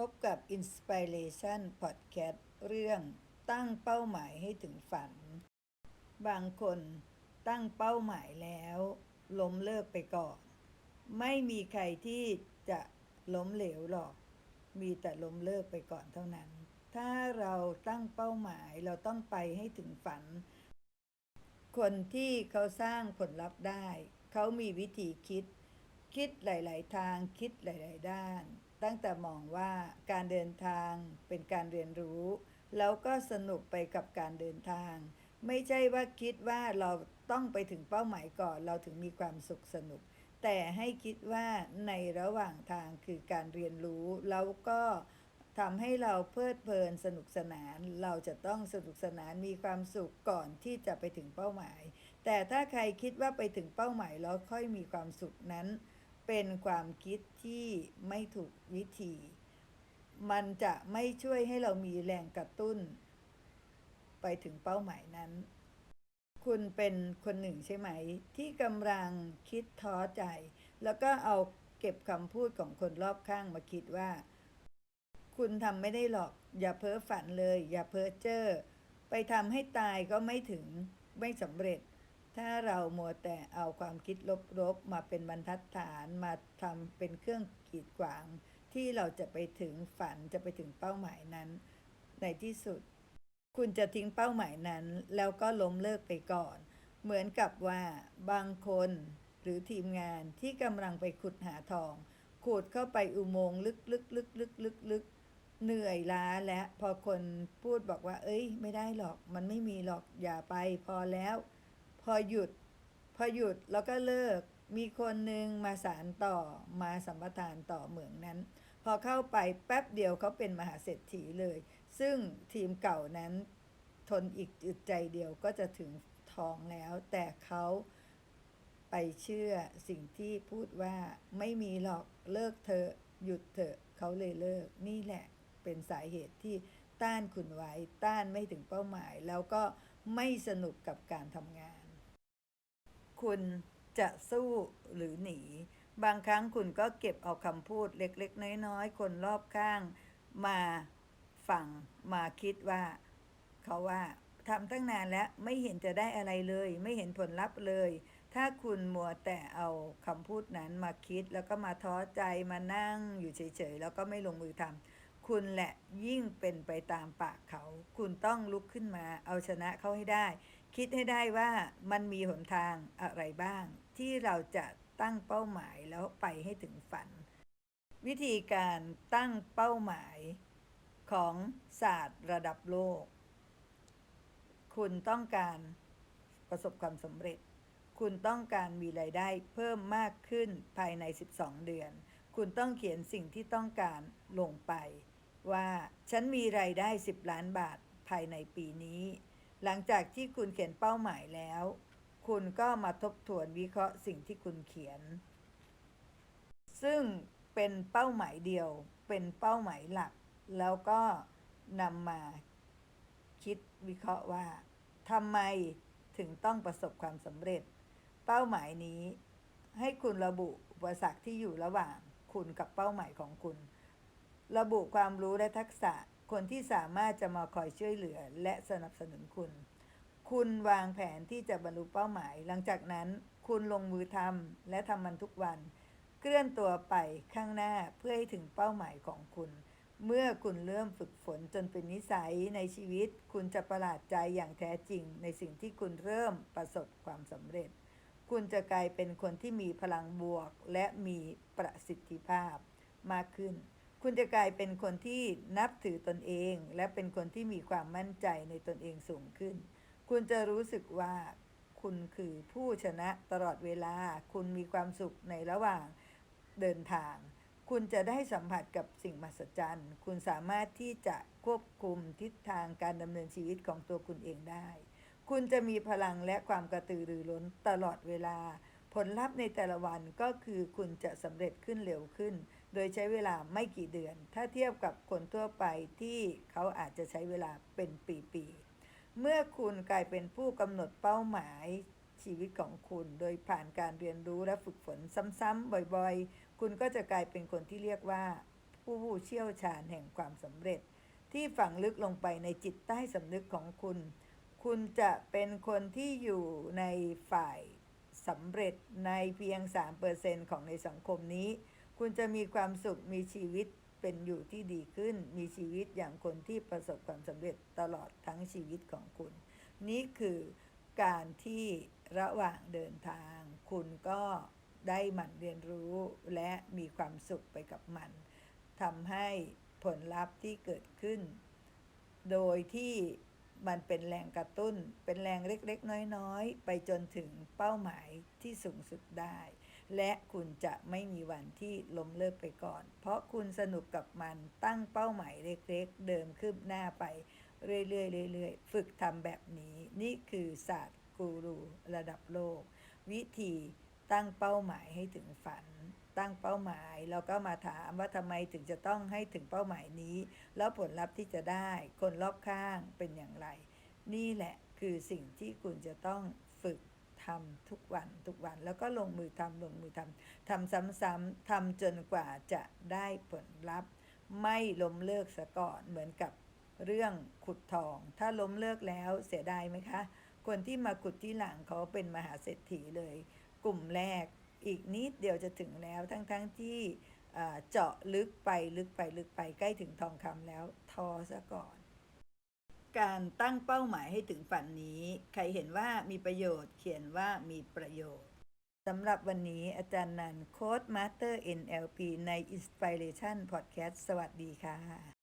พบกับ Inspiration Podcast เรื่องตั้งเป้าหมายให้ถึงฝัน บางคนตั้งเป้าหมายแล้วล้มเลิกไปก่อน ไม่มีใครที่จะล้มเหลวหรอก มีแต่ล้มเลิกไปก่อนเท่านั้น ถ้าเราตั้งเป้าหมายเราต้องไปให้ถึงฝัน คนที่เขาสร้างผลลัพธ์ได้ เขามีวิธีคิด คิดหลาย ๆ ทางคิดหลาย ๆ ด้าน ตั้งแต่มองว่าการเดินทางเป็นการเรียนรู้ แล้วก็สนุกไปกับการเดินทาง ไม่ใช่ว่าคิดว่าเราต้องไปถึงเป้าหมายก่อน เราถึงมีความสุขสนุก แต่ให้คิดว่าในระหว่างทางคือการเรียนรู้ แล้วก็ทำให้เราเพลิดเพลินสนุกสนาน เราจะต้องสนุกสนานมีความสุขก่อนที่จะไปถึงเป้าหมาย แต่ถ้าใครคิดว่าไปถึงเป้าหมายแล้วค่อยมีความสุขนั้น เป็นความคิดที่ไม่ถูกวิธี มันจะไม่ช่วยให้เรามีแรงกระตุ้น ไปถึงเป้าหมายนั้น คุณเป็นคนหนึ่งใช่ไหม ที่กำลังคิดท้อใจ แล้วก็เอาเก็บคำพูดของคนรอบข้างมาคิดว่า คุณทำไม่ได้หรอก อย่าเพ้อฝันเลย อย่าเพ้อเจ้อไปทำให้ตายก็ไม่ถึงไม่สำเร็จ ถ้าเรามัวแต่เอาความคิดลบๆ มาเป็นบรรทัดฐานมาทำเป็นเครื่องกีดขวาง ที่เราจะไปถึงฝันจะไปถึงเป้าหมายนั้น ในที่สุด คุณจะทิ้งเป้าหมายนั้น แล้วก็ล้มเลิกไปก่อน เหมือนกับว่าบางคนหรือทีมงานที่กำลังไปขุดหาทอง ขุดเข้าไปอุโมงค์ลึกลึกลึกลึกลึกลึกเหนื่อยล้าและพอคนพูดบอกว่า เอ้ย ไม่ได้หรอก มันไม่มีหรอกอย่าไปพอแล้ว พอหยุด พอหยุดแล้วก็เลิก มีคนหนึ่งมาสารต่อมาสัมปทานต่อเหมืองนั้น พอเข้าไปแป๊บเดียวเขาเป็นมหาเศรษฐีเลย ซึ่งทีมเก่านั้นทนอีกอึดใจเดียวก็จะถึงทองแล้ว แต่เขาไปเชื่อสิ่งที่พูดว่าไม่มีหรอกเลิกเธอหยุดเถอะเขาเลยเลิกนี่แหละเป็นสาเหตุที่ต้านคุณไว้ ต้านไม่ถึงเป้าหมาย แล้วก็ไม่สนุกกับการทำงาน คุณจะสู้หรือหนี บางครั้งคุณก็เก็บเอาคำพูดเล็กๆ น้อยๆ คนรอบข้างมาฟังมาคิดว่า เขาว่าทำตั้งนานแล้วไม่เห็นจะได้อะไรเลย ไม่เห็นผลลัพธ์เลย ถ้าคุณมัวแต่เอาคำพูดนั้นมาคิดแล้วก็มาท้อใจมานั่งอยู่เฉยๆ แล้วก็ไม่ลงมือทำคุณแหละยิ่งเป็นไปตามปากเขา คุณต้องลุกขึ้นมาเอาชนะเขาให้ได้ คิดให้ได้ว่ามันมีหนทางอะไรบ้าง ที่เราจะตั้งเป้าหมายแล้วไปให้ถึงฝัน วิธีการตั้งเป้าหมายของศาสตร์ระดับโลก คุณต้องการประสบความสำเร็จ คุณต้องการมีรายได้เพิ่มมากขึ้นภายใน 12 เดือน คุณต้องเขียนสิ่งที่ต้องการลงไป ว่าฉันมีรายได้ 10 ล้านบาทภายในปีนี้ หลังจากที่คุณเขียนเป้าหมายแล้ว คุณก็มาทบทวนวิเคราะห์สิ่งที่คุณเขียน ซึ่งเป็นเป้าหมายเดียว เป็นเป้าหมายหลัก แล้วก็นำมาคิดวิเคราะห์ว่าทำไมถึงต้องประสบความสำเร็จ เป้าหมายนี้ ให้คุณระบุอุปสรรคที่อยู่ระหว่างคุณกับเป้าหมายของคุณ ระบุความรู้และทักษะ คนที่สามารถจะมาคอยช่วยเหลือและสนับสนุนคุณ คุณวางแผนที่จะบรรลุเป้าหมาย หลังจากนั้นคุณลงมือทำและทำมันทุกวัน เคลื่อนตัวไปข้างหน้าเพื่อให้ถึงเป้าหมายของคุณ เมื่อคุณเริ่มฝึกฝนจนเป็นนิสัยในชีวิต คุณจะประหลาดใจอย่างแท้จริง ในสิ่งที่คุณเริ่มประสบความสำเร็จ คุณจะกลายเป็นคนที่มีพลังบวกและมีประสิทธิภาพมากขึ้น คุณจะกลายเป็นคนที่นับถือตนเอง และเป็นคนที่มีความมั่นใจในตนเองสูงขึ้น คุณจะรู้สึกว่าคุณคือผู้ชนะตลอดเวลา คุณมีความสุขในระหว่างเดินทาง คุณจะได้สัมผัสกับสิ่งมหัศจรรย์ คุณสามารถที่จะควบคุมทิศทางการดำเนินชีวิตของตัวคุณเองได้ คุณจะมีพลังและความกระตือรือร้นตลอดเวลา ผลลัพธ์ในแต่ละวันก็คือคุณจะสำเร็จขึ้นเร็วขึ้น โดยใช้เวลาไม่กี่เดือน ถ้าเทียบกับคนทั่วไปที่เขาอาจจะใช้เวลาเป็นปีๆ เมื่อคุณกลายเป็นผู้กำหนดเป้าหมายชีวิตของคุณ โดยผ่านการเรียนรู้และฝึกฝนซ้ำๆบ่อยๆ คุณก็จะกลายเป็นคนที่เรียกว่า ผู้เชี่ยวชาญแห่งความสำเร็จ ที่ฝังลึกลงไปในจิตใต้สำนึกของคุณ คุณจะเป็นคนที่อยู่ในฝ่าย สำเร็จในเพียง 3%ของในสังคมนี้ คุณจะมีความสุขมีชีวิตเป็นอยู่ที่ดีขึ้น มีชีวิตอย่างคนที่ประสบความสำเร็จตลอดทั้งชีวิตของคุณ นี่คือการที่ระหว่างเดินทาง คุณก็ได้หมั่นเรียนรู้และมีความสุขไปกับมันทำให้ผลลัพธ์ที่เกิดขึ้น โดยที่ มันเป็นแรงกระตุ้น เป็นแรงเล็กๆ น้อยๆ ไปจนถึงเป้าหมายที่สูงสุดได้ และคุณจะไม่มีวันที่ล้มเลิกไปก่อน เพราะคุณสนุกกับมันตั้งเป้าหมายเล็กๆ เดิมคืบหน้าไปเรื่อยๆเรื่อยๆ ฝึกทำแบบนี้ นี่คือศาสตร์กูรูระดับโลก วิธีตั้งเป้าหมายให้ถึงฝัน ตั้งเป้าหมาย แล้วก็มาถามว่าทำไมถึงจะต้องให้ถึงเป้าหมายนี้ แล้วผลลัพธ์ที่จะได้คนรอบข้างเป็นอย่างไร นี่แหละคือสิ่งที่คุณจะต้องฝึกทำทุกวันทุกวันแล้วก็ลงมือทำลงมือทำทำซ้ำๆทำจนกว่าจะได้ผลลัพธ์ ไม่ล้มเลิกซะก่อนเหมือนกับเรื่องขุดทอง ถ้าล้มเลิกแล้วเสียดายไหมคะ คนที่มาขุดที่หลังเขาเป็นมหาเศรษฐีเลย กลุ่มแรก อีกนิดเดียวจะถึงแล้วทั้งๆทที่เจาะลึกไปลึกไปลึกไปใกล้ถึงทองคำแล้วทอซะก่อน การตั้งเป้าหมายให้ถึงฝันนี้ ใครเห็นว่ามีประโยชน์เขียนว่ามีประโยชน์สำหรับวันนี้อาจารย์นันโค้ดมาสเตอร์ NLP ใน Inspiration Podcast สวัสดีค่ะ